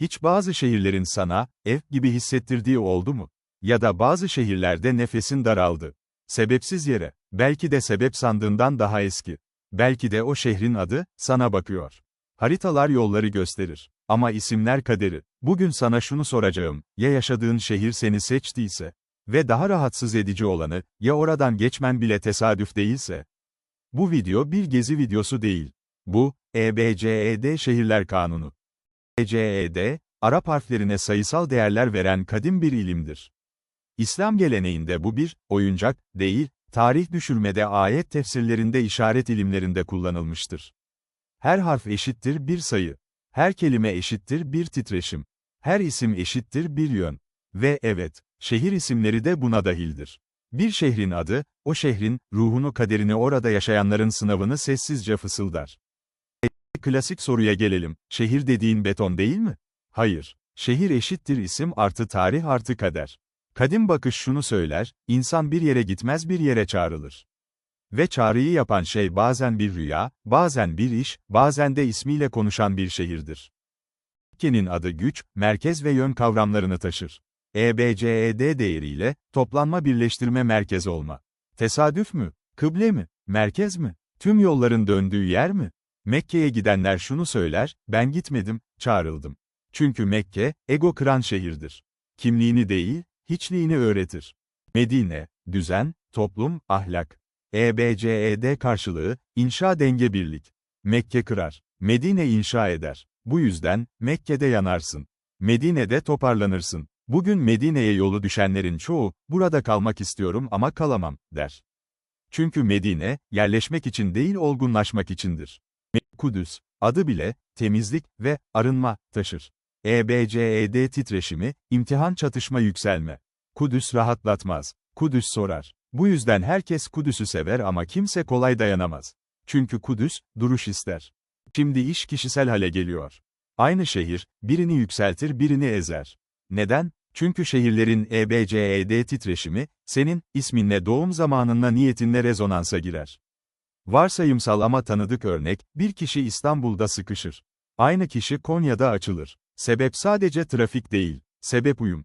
Hiç bazı şehirlerin sana, ev gibi hissettirdiği oldu mu? Ya da bazı şehirlerde nefesin daraldı. Sebepsiz yere, belki de sebep sandığından daha eski. Belki de o şehrin adı, sana bakıyor. Haritalar yolları gösterir. Ama isimler kaderi. Bugün sana şunu soracağım, ya yaşadığın şehir seni seçtiyse? Ve daha rahatsız edici olanı, ya oradan geçmen bile tesadüf değilse? Bu video bir gezi videosu değil. Bu, EBCED Şehirler Kanunu. EBCED, Arap harflerine sayısal değerler veren kadim bir ilimdir. İslam geleneğinde bu bir, oyuncak, değil, tarih düşürmede ayet tefsirlerinde işaret ilimlerinde kullanılmıştır. Her harf eşittir bir sayı. Her kelime eşittir bir titreşim. Her isim eşittir bir yön. Ve evet, şehir isimleri de buna dahildir. Bir şehrin adı, o şehrin, ruhunu kaderini orada yaşayanların sınavını sessizce fısıldar. Klasik soruya gelelim, şehir dediğin beton değil mi? Hayır. Şehir eşittir isim artı tarih artı kader. Kadim bakış şunu söyler, insan bir yere gitmez bir yere çağrılır. Ve çağrıyı yapan şey bazen bir rüya, bazen bir iş, bazen de ismiyle konuşan bir şehirdir. Mekke'nin adı güç, merkez ve yön kavramlarını taşır. EBCED değeriyle, toplanma birleştirme merkez olma. Tesadüf mü? Kıble mi? Merkez mi? Tüm yolların döndüğü yer mi? Mekke'ye gidenler şunu söyler, ben gitmedim, çağrıldım. Çünkü Mekke, ego kıran şehirdir. Kimliğini değil, hiçliğini öğretir. Medine, düzen, toplum, ahlak. EBCED karşılığı, inşa denge birlik. Mekke kırar, Medine inşa eder. Bu yüzden, Mekke'de yanarsın. Medine'de toparlanırsın. Bugün Medine'ye yolu düşenlerin çoğu, burada kalmak istiyorum ama kalamam, der. Çünkü Medine, yerleşmek için değil olgunlaşmak içindir. Kudüs, adı bile, temizlik ve arınma taşır. EBCED titreşimi, imtihan çatışma yükselme. Kudüs rahatlatmaz. Kudüs sorar. Bu yüzden herkes Kudüs'ü sever ama kimse kolay dayanamaz. Çünkü Kudüs, duruş ister. Şimdi iş kişisel hale geliyor. Aynı şehir, birini yükseltir birini ezer. Neden? Çünkü şehirlerin EBCED titreşimi, senin, isminle doğum zamanınla niyetinle rezonansa girer. Varsayımsal ama tanıdık örnek, bir kişi İstanbul'da sıkışır. Aynı kişi Konya'da açılır. Sebep sadece trafik değil, sebep uyum.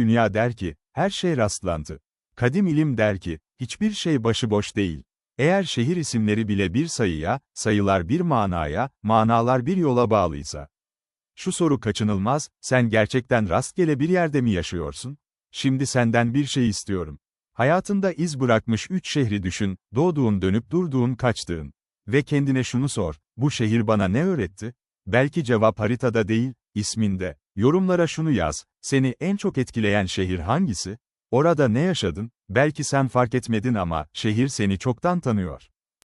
Dünya der ki, her şey rastlantı. Kadim ilim der ki, hiçbir şey başıboş değil. Eğer şehir isimleri bile bir sayıya, sayılar bir manaya, manalar bir yola bağlıysa. Şu soru kaçınılmaz, sen gerçekten rastgele bir yerde mi yaşıyorsun? Şimdi senden bir şey istiyorum. Hayatında iz bırakmış üç şehri düşün, doğduğun dönüp durduğun kaçtığın. Ve kendine şunu sor, bu şehir bana ne öğretti? Belki cevap haritada değil, isminde. Yorumlara şunu yaz, seni en çok etkileyen şehir hangisi? Orada ne yaşadın? Belki sen fark etmedin ama, şehir seni çoktan tanıyor.